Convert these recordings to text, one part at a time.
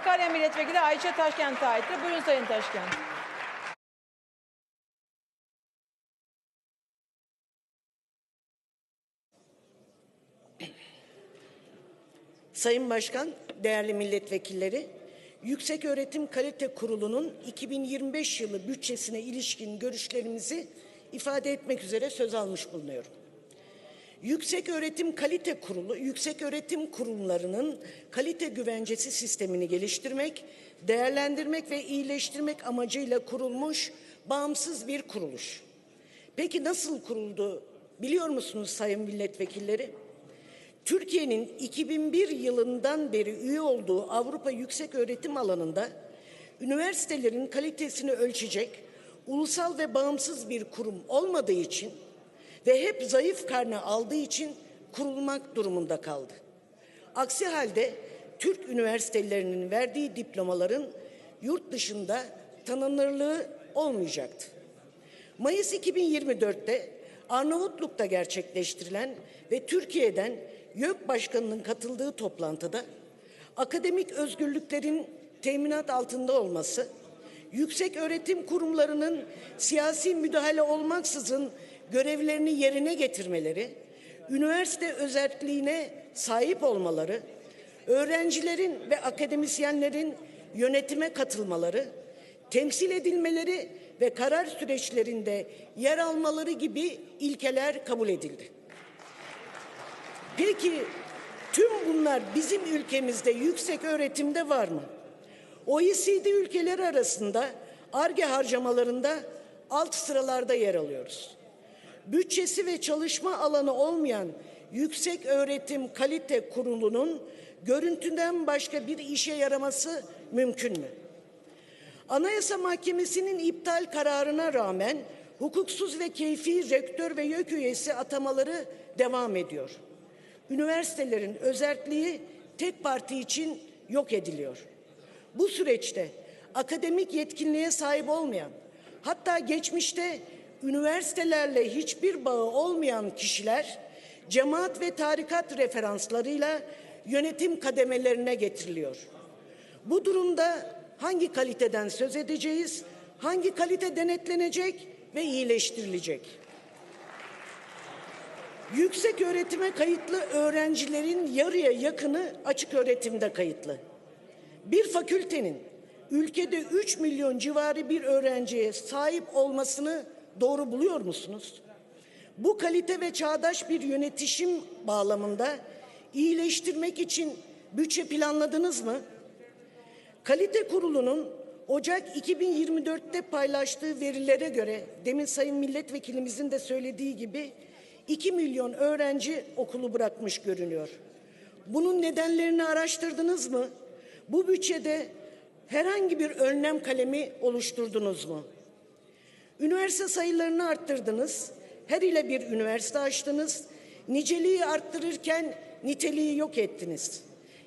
Sakarya Milletvekili Ayşe Taşkent'e aittir. Buyurun Sayın Taşkent. Sayın Başkan, değerli milletvekilleri, Yüksek Öğretim Kalite Kurulu'nun 2025 yılı bütçesine ilişkin görüşlerimizi ifade etmek üzere söz almış bulunuyorum. Yüksek Öğretim Kalite Kurulu, yüksek öğretim kurumlarının kalite güvencesi sistemini geliştirmek, değerlendirmek ve iyileştirmek amacıyla kurulmuş bağımsız bir kuruluş. Peki nasıl kuruldu biliyor musunuz sayın milletvekilleri? Türkiye'nin 2001 yılından beri üye olduğu Avrupa Yüksek Öğretim alanında üniversitelerin kalitesini ölçecek ulusal ve bağımsız bir kurum olmadığı için ve hep zayıf karne aldığı için kurulmak durumunda kaldı. Aksi halde Türk üniversitelerinin verdiği diplomaların yurt dışında tanınırlığı olmayacaktı. Mayıs 2024'te Arnavutluk'ta gerçekleştirilen ve Türkiye'den YÖK Başkanı'nın katıldığı toplantıda akademik özgürlüklerin teminat altında olması, yüksek öğretim kurumlarının siyasi müdahale olmaksızın görevlerini yerine getirmeleri, üniversite özelliğine sahip olmaları, öğrencilerin ve akademisyenlerin yönetime katılmaları, temsil edilmeleri ve karar süreçlerinde yer almaları gibi ilkeler kabul edildi. Peki tüm bunlar bizim ülkemizde yüksek öğretimde var mı? OECD ülkeleri arasında ARGE harcamalarında alt sıralarda yer alıyoruz. Bütçesi ve çalışma alanı olmayan Yüksek Öğretim Kalite Kurulu'nun görüntüden başka bir işe yaraması mümkün mü? Anayasa Mahkemesi'nin iptal kararına rağmen hukuksuz ve keyfi rektör ve YÖK üyesi atamaları devam ediyor. Üniversitelerin özelliği tek parti için yok ediliyor. Bu süreçte akademik yetkinliğe sahip olmayan, hatta geçmişte üniversitelerle hiçbir bağı olmayan kişiler cemaat ve tarikat referanslarıyla yönetim kademelerine getiriliyor. Bu durumda hangi kaliteden söz edeceğiz? Hangi kalite denetlenecek ve iyileştirilecek? Yüksek öğretime kayıtlı öğrencilerin yarıya yakını açık öğretimde kayıtlı. Bir fakültenin ülkede 3 milyon civarı bir öğrenciye sahip olmasını doğru buluyor musunuz? Bu kalite ve çağdaş bir yönetişim bağlamında iyileştirmek için bütçe planladınız mı? Kalite Kurulu'nun Ocak 2024'te paylaştığı verilere göre demin Sayın Milletvekilimizin de söylediği gibi 2 milyon öğrenci okulu bırakmış görünüyor. Bunun nedenlerini araştırdınız mı? Bu bütçede herhangi bir önlem kalemi oluşturdunuz mu? Üniversite sayılarını arttırdınız. Her ile bir üniversite açtınız. Niceliği arttırırken niteliği yok ettiniz.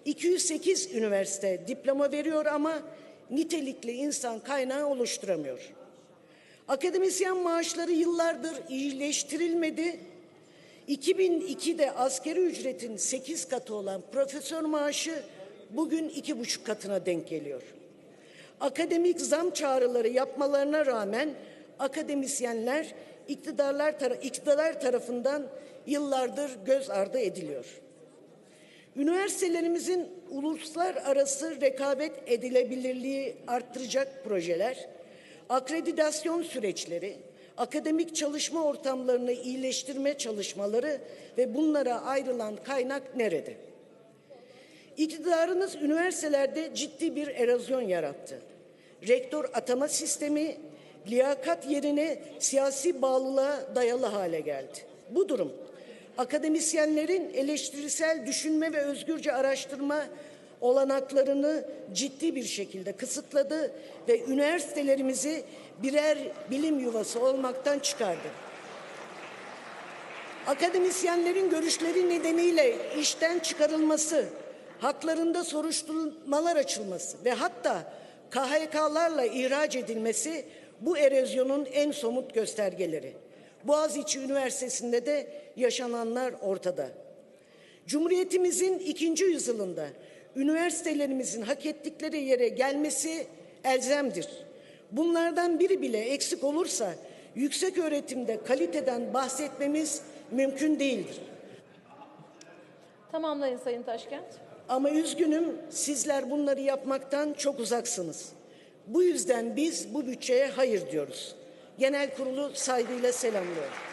208 üniversite diploma veriyor ama nitelikli insan kaynağı oluşturamıyor. Akademisyen maaşları yıllardır iyileştirilmedi. 2002'de askeri ücretin 8 katı olan profesör maaşı bugün iki buçuk katına denk geliyor. Akademik zam çağrıları yapmalarına rağmen akademisyenler iktidarlar, tara iktidar tarafından yıllardır göz ardı ediliyor. Üniversitelerimizin uluslararası rekabet edilebilirliği arttıracak projeler, akreditasyon süreçleri, akademik çalışma ortamlarını iyileştirme çalışmaları ve bunlara ayrılan kaynak nerede? İktidarınız üniversitelerde ciddi bir erozyon yarattı. Rektör atama sistemi liyakat yerine siyasi bağlılığa dayalı hale geldi. Bu durum akademisyenlerin eleştirisel düşünme ve özgürce araştırma olanaklarını ciddi bir şekilde kısıtladı ve üniversitelerimizi birer bilim yuvası olmaktan çıkardı. Akademisyenlerin görüşleri nedeniyle işten çıkarılması, haklarında soruşturmalar açılması ve hatta KHK'larla ihraç edilmesi bu erozyonun en somut göstergeleri. Boğaziçi Üniversitesi'nde de yaşananlar ortada. Cumhuriyetimizin ikinci yüzyılında üniversitelerimizin hak ettikleri yere gelmesi elzemdir. Bunlardan biri bile eksik olursa yüksek öğretimde kaliteden bahsetmemiz mümkün değildir. Tamamlayın Sayın Taşkent. Ama üzgünüm sizler bunları yapmaktan çok uzaksınız. Bu yüzden biz bu bütçeye hayır diyoruz. Genel kurulu saygıyla selamlıyorum.